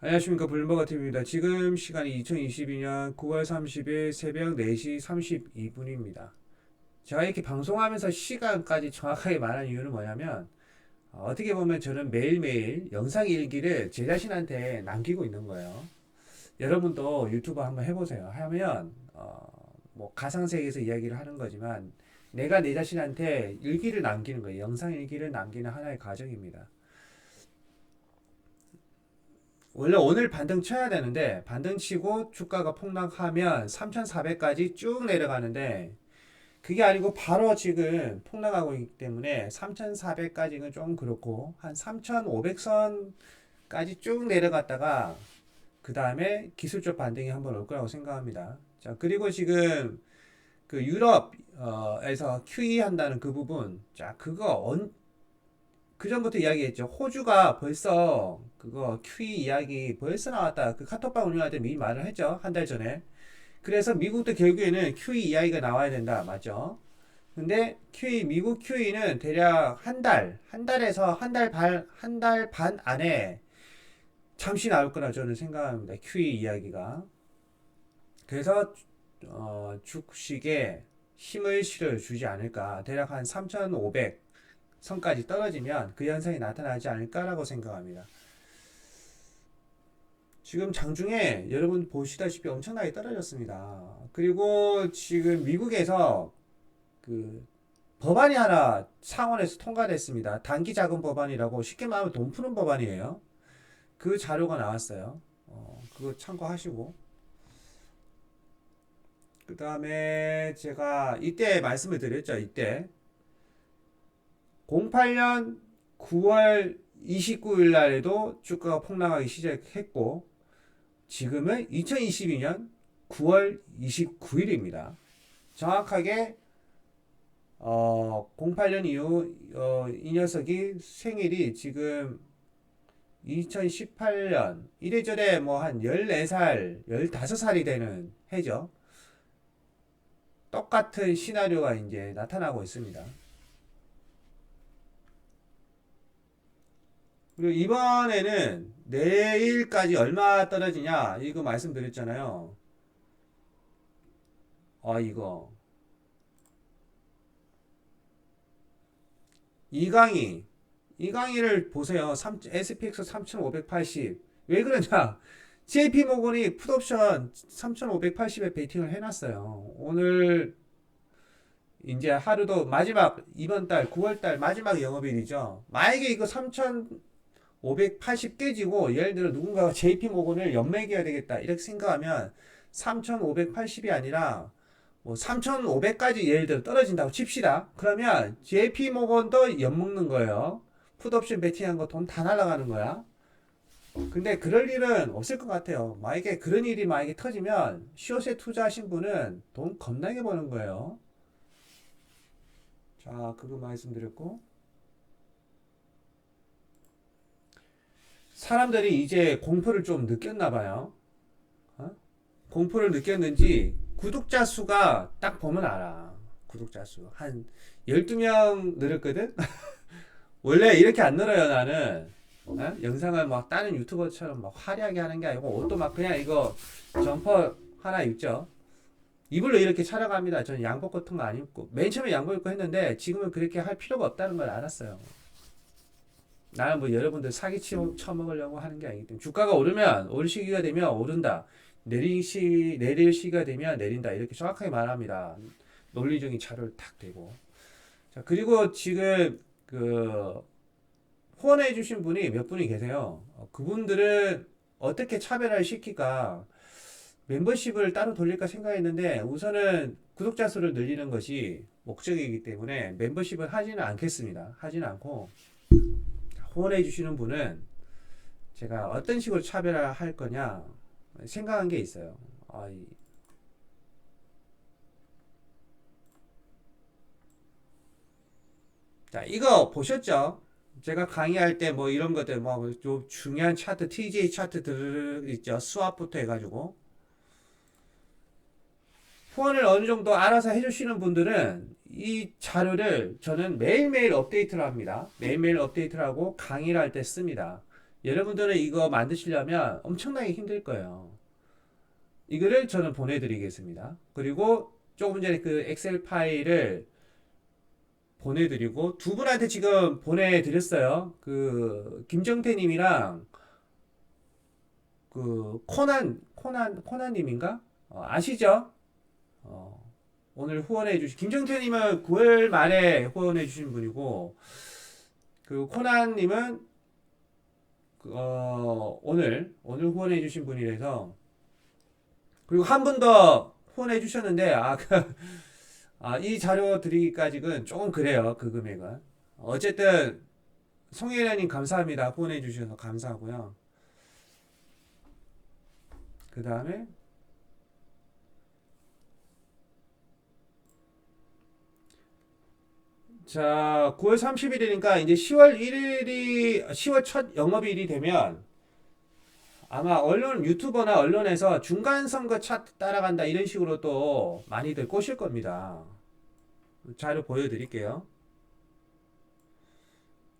안녕하십니까 블룸버그 TV입니다. 지금 시간이 2022년 9월 30일 새벽 4시 32분입니다. 제가 이렇게 방송하면서 시간까지 정확하게 말한 이유는 뭐냐면 어, 어떻게 보면 저는 매일매일 영상 일기를 제 자신한테 남기고 있는 거예요. 여러분도 유튜브 한번 해보세요. 하면 어, 뭐 가상 세계에서 이야기를 하는 거지만 내가 내 자신한테 일기를 남기는 거예요. 영상 일기를 남기는 하나의 과정입니다. 원래 오늘 반등 쳐야 되는데 반등 치고 주가가 폭락하면 3,400까지 쭉 내려가는데 그게 아니고 바로 지금 폭락하고 있기 때문에 3,400까지는 좀 그렇고 한 3,500선까지 쭉 내려갔다가 그 다음에 기술적 반등이 한번 올 거라고 생각합니다. 자 그리고 지금 그 유럽에서 QE 한다는 그 부분 자 그거 언, 그 전부터 이야기했죠. 호주가 벌써 그거 QE 이야기 벌써 나왔다. 그 카톡방 운영할 때 미리 말을 했죠. 한 달 전에. 그래서 미국도 결국에는 QE 이야기가 나와야 된다. 맞죠? 근데 QE, 미국 QE는 대략 한 달, 한 달에서 한 달 반, 한 달 반 안에 잠시 나올 거라 저는 생각합니다. QE 이야기가. 그래서, 어, 주식에 힘을 실어 주지 않을까. 대략 한 3,500, 선까지 떨어지면 그 현상이 나타나지 않을까라고 생각합니다. 지금 장중에 여러분 보시다시피 엄청나게 떨어졌습니다. 그리고 지금 미국에서 그 법안이 하나 상원에서 통과됐습니다. 단기 자금 법안이라고 쉽게 말하면 돈 푸는 법안이에요. 그 자료가 나왔어요. 어, 그거 참고하시고. 그 다음에 제가 이때 말씀을 드렸죠. 이때 08년 9월 29일 날에도 주가가 폭락하기 시작했고 지금은 2022년 9월 29일입니다. 정확하게 어, 08년 이후 어, 이 녀석이 생일이 지금 2018년 이래저래 뭐 한 14살, 15살이 되는 해죠. 똑같은 시나리오가 이제 나타나고 있습니다. 그리고 이번에는 내일까지 얼마 떨어지냐 이거 말씀드렸잖아요. 아 이거 이 강의 이 강의를 보세요. 3, SPX 3580 왜 그러냐? JP 모건이 풋옵션 3580에 베이팅을 해놨어요. 오늘 이제 하루도 마지막 이번 달 9월 달 마지막 영업일이죠. 만약에 이거 3천 580 깨지고 예를 들어 누군가가 JP 모건을 연매기해야 되겠다 이렇게 생각하면 3580이 아니라 뭐 3500까지 예를 들어 떨어진다고 칩시다. 그러면 JP 모건도 엿먹는 거예요. 풋옵션 베팅한 거 돈 다 날아가는 거야. 근데 그럴 일은 없을 것 같아요. 만약에 그런 일이 만약에 터지면 시옷에 투자하신 분은 돈 겁나게 버는 거예요. 자, 그거 말씀드렸고. 사람들이 이제 공포를 좀 느꼈나 봐요. 어? 공포를 느꼈는지 구독자 수가 딱 보면 알아. 구독자 수. 한 12명 늘었거든? 원래 이렇게 안 늘어요, 나는. 어? 영상을 막 다른 유튜버처럼 막 화려하게 하는 게 아니고 옷도 막 그냥 이거 점퍼 하나 입죠. 이불로 이렇게 촬영합니다. 저는 양복 같은 거 안 입고. 맨 처음에 양복 입고 했는데 지금은 그렇게 할 필요가 없다는 걸 알았어요. 나는 뭐 여러분들 사기 치 쳐먹으려고 하는 게 아니기 때문에 주가가 오르면 오를 시기가 되면 오른다. 내릴 시 내릴 시기가 되면 내린다. 이렇게 정확하게 말합니다. 논리적인 자료를 탁 대고. 자, 그리고 지금 그 후원해 주신 분이 몇 분이 계세요. 어, 그분들은 어떻게 차별화를 시킬까? 멤버십을 따로 돌릴까 생각했는데 우선은 구독자 수를 늘리는 것이 목적이기 때문에 멤버십을 하지는 않겠습니다. 하지는 않고 후원해 주시는 분은 제가 어떤 식으로 차별화 할 거냐 생각한 게 있어요. 아, 이- 자, 이거 보셨죠? 제가 강의할 때 뭐 이런 것들 뭐 좀 중요한 차트, TJ 차트 들 있죠. 수압부터 해가지고. 후원을 어느 정도 알아서 해주시는 분들은 이 자료를 저는 매일매일 업데이트를 합니다. 매일매일 업데이트를 하고 강의를 할 때 씁니다. 여러분들은 이거 만드시려면 엄청나게 힘들 거예요. 이거를 저는 보내드리겠습니다. 그리고 조금 전에 그 엑셀 파일을 보내드리고 두 분한테 지금 보내드렸어요. 그 김정태님이랑 그 코난 코난 코난님인가 어, 아시죠? 어, 오늘 후원해 주신 김정태님은 9월 말에 후원해 주신 분이고 그 코난님은 그, 어, 오늘 오늘 후원해 주신 분이라서 그리고 한 분 더 후원해 주셨는데 아, 그, 아, 이 자료 드리기까지는 조금 그래요 그 금액은. 어쨌든 송혜련님 감사합니다. 후원해 주셔서 감사하고요. 그 다음에 자, 9월 30일이니까 이제 10월 1일이 10월 첫 영업일이 되면 아마 언론 유튜버나 언론에서 중간 선거 차트 따라간다 이런 식으로 또 많이들 꼬실 겁니다. 자료 보여드릴게요.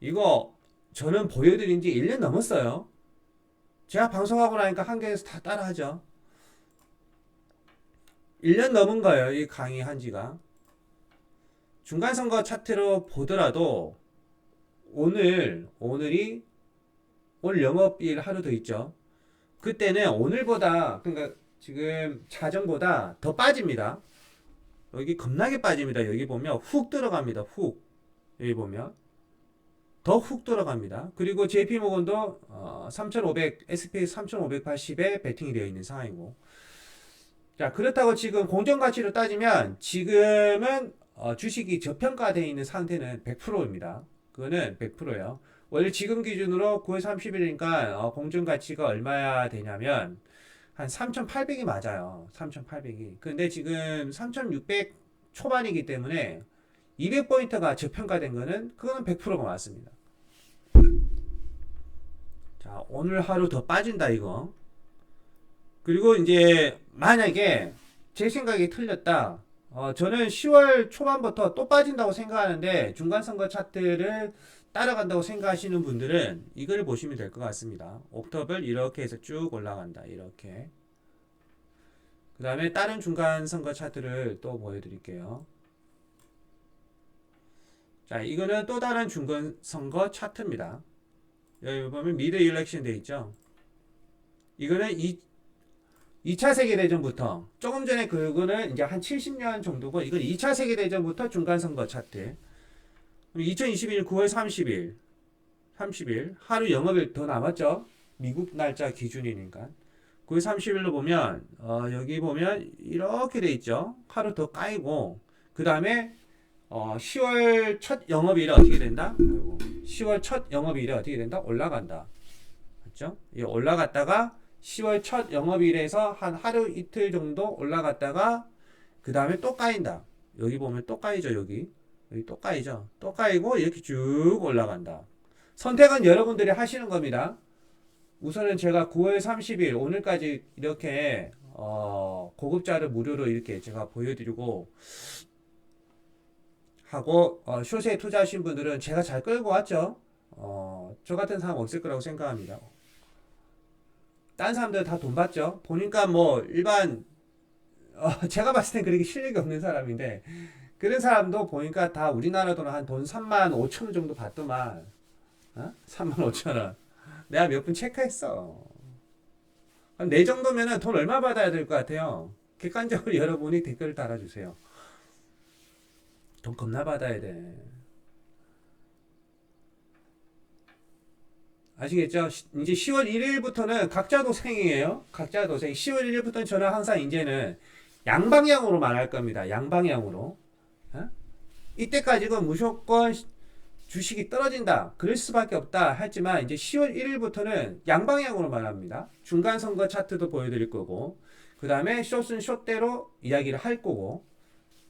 이거 저는 보여드린 지 1년 넘었어요. 제가 방송하고 나니까 한국에서 다 따라하죠. 1년 넘은 거예요. 이 강의 한 지가. 중간 선거 차트로 보더라도 오늘 오늘이 오늘 영업일 하루 더 있죠. 그때는 오늘보다 그러니까 지금 자정보다 더 빠집니다. 여기 겁나게 빠집니다. 여기 보면 훅 들어갑니다. 훅 여기 보면 더 훅 들어갑니다. 그리고 JP 모건도 어, 3,500 SPX 3,580에 베팅이 되어 있는 상황이고 자 그렇다고 지금 공정 가치로 따지면 지금은 어, 주식이 저평가되어 있는 상태는 100%입니다. 그거는 100%예요. 원래 지금 기준으로 9월 30일이니까 어, 공정 가치가 얼마야 되냐면 한 3,800이 맞아요. 3,800이. 근데 지금 3,600 초반이기 때문에 200포인트가 저평가된 거는 그거는 100%가 맞습니다. 자, 오늘 하루 더 빠진다 이거. 그리고 이제 만약에 제 생각이 틀렸다. 어, 저는 10월 초반부터 또 빠진다고 생각하는데 중간 선거 차트를 따라간다고 생각하시는 분들은 이걸 보시면 될 것 같습니다. 옥터블 이렇게 해서 쭉 올라간다. 이렇게. 그 다음에 다른 중간 선거 차트를 또 보여드릴게요. 자, 이거는 또 다른 중간 선거 차트입니다. 여기 보면 미드 일렉션 돼 있죠. 이거는 이 2차 세계대전부터 조금 전에 그거는 이제 한 70년 정도고 이건 2차 세계대전부터 중간 선거 차트. 2021년 9월 30일 30일 하루 영업일 더 남았죠. 미국 날짜 기준이니까. 9월 30일로 보면 어, 여기 보면 이렇게 돼 있죠. 하루 더 까이고 그 다음에 어, 10월 첫 영업일이 어떻게 된다? 아이고, 10월 첫 영업일이 어떻게 된다? 올라간다. 맞죠? 이 올라갔다가 10월 첫 영업일에서 한 하루 이틀 정도 올라갔다가 그 다음에 또 까인다. 여기 보면 또 까이죠 여기 여기 또 까이죠. 또 까이고 이렇게 쭉 올라간다. 선택은 여러분들이 하시는 겁니다. 우선은 제가 9월 30일 오늘까지 이렇게 어, 고급자를 무료로 이렇게 제가 보여드리고 하고 어, 숏에 투자하신 분들은 제가 잘 끌고 왔죠. 어, 저 같은 사람 없을 거라고 생각합니다. 딴 사람들 다 돈 받죠. 보니까 뭐 일반 어, 제가 봤을 땐 그렇게 실력이 없는 사람인데 그런 사람도 보니까 다 우리나라 돈한돈 3만 5천 원 정도 받더만. 어? 3만 5천 원. 내가 몇 분 체크했어. 내 정도면은 돈 얼마 받아야 될 것 같아요? 객관적으로 여러분이 댓글을 달아주세요. 돈 겁나 받아야 돼 아시겠죠? 시- 이제 10월 1일부터는 각자 도생이에요. 각자 도생. 10월 1일부터는 저는 항상 이제는 양방향으로 말할 겁니다. 양방향으로. 어? 이때까지는 무조건 시- 주식이 떨어진다. 그럴 수밖에 없다. 했지만 이제 10월 1일부터는 양방향으로 말합니다. 중간 선거 차트도 보여드릴 거고, 그 다음에 숏은 숏대로 이야기를 할 거고,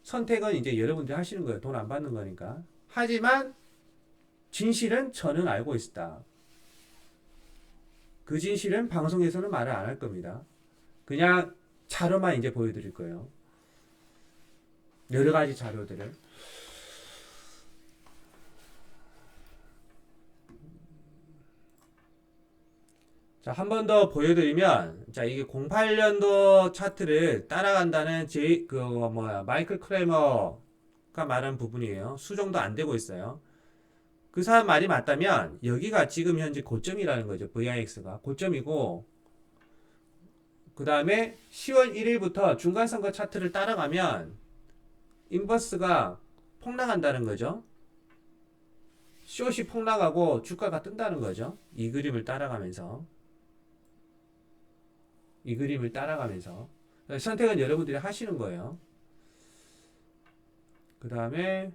선택은 이제 여러분들이 하시는 거예요. 돈 안 받는 거니까. 하지만 진실은 저는 알고 있다. 그 진실은 방송에서는 말을 안 할 겁니다. 그냥 자료만 이제 보여드릴 거예요. 여러 가지 자료들을. 자, 한 번 더 보여드리면, 자, 이게 08년도 차트를 따라간다는 제, 그, 뭐야, 마이클 크레머가 말한 부분이에요. 수정도 안 되고 있어요. 그 사람 말이 맞다면, 여기가 지금 현재 고점이라는 거죠. VIX가. 고점이고, 그 다음에 10월 1일부터 중간선거 차트를 따라가면, 인버스가 폭락한다는 거죠. 숏이 폭락하고 주가가 뜬다는 거죠. 이 그림을 따라가면서. 이 그림을 따라가면서. 선택은 여러분들이 하시는 거예요. 그 다음에,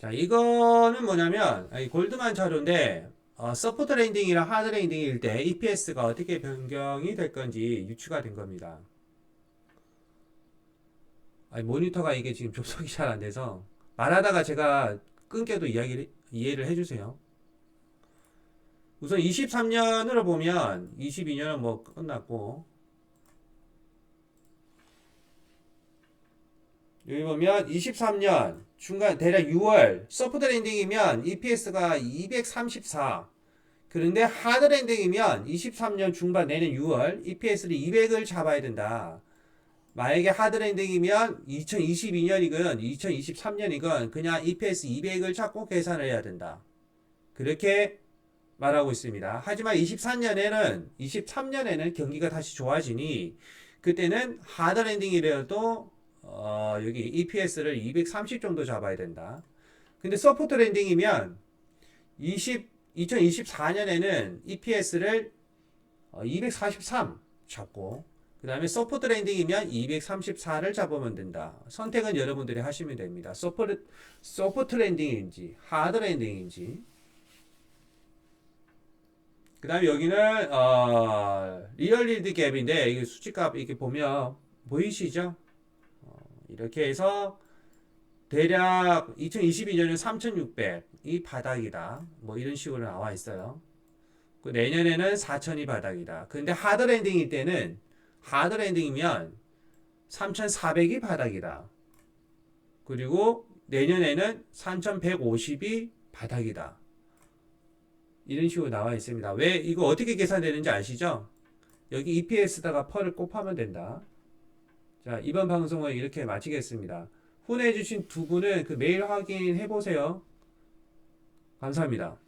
자, 이거는 뭐냐면, 이 골드만 자료인데, 어, 서포트 랜딩이랑 하드 랜딩일 때 EPS가 어떻게 변경이 될 건지 유추가 된 겁니다. 아니, 모니터가 이게 지금 접속이 잘 안 돼서 말하다가 제가 끊겨도 이야기를 이해를 해주세요. 우선 23년으로 보면 22년은 뭐 끝났고 여기 보면 23년 중간 대략 6월 서프트 랜딩이면 EPS가 234 그런데 하드 랜딩이면 23년 중반 내년 6월 EPS를 200을 잡아야 된다. 만약에 하드 랜딩이면 2022년이건 2023년이건 그냥 EPS 200을 찾고 계산을 해야 된다. 그렇게 말하고 있습니다. 하지만 23년에는 23년에는 경기가 다시 좋아지니 그때는 하드 랜딩이라도 어, 여기 EPS를 230 정도 잡아야 된다. 근데 서포트 랜딩이면 20 2024년에는 EPS를 243 잡고 그 다음에 서포트 랜딩이면 234를 잡으면 된다. 선택은 여러분들이 하시면 됩니다. 서포트, 서포트 랜딩인지, 하드 랜딩인지. 그 다음에 여기는, 어, 리얼 리드 갭인데, 이게 수치값 이렇게 보면, 보이시죠? 어, 이렇게 해서, 대략 2022년에 3,600, 이 바닥이다. 뭐 이런 식으로 나와 있어요. 그 내년에는 4,000이 바닥이다. 근데 하드 랜딩일 때는 하드 랜딩이면 3,400이 바닥이다. 그리고 내년에는 3,150이 바닥이다. 이런 식으로 나와 있습니다. 왜 이거 어떻게 계산되는지 아시죠? 여기 EPS다가 펄을 곱하면 된다. 자, 이번 방송은 이렇게 마치겠습니다. 후원해주신 두 분은 그 메일 확인해 보세요. 감사합니다.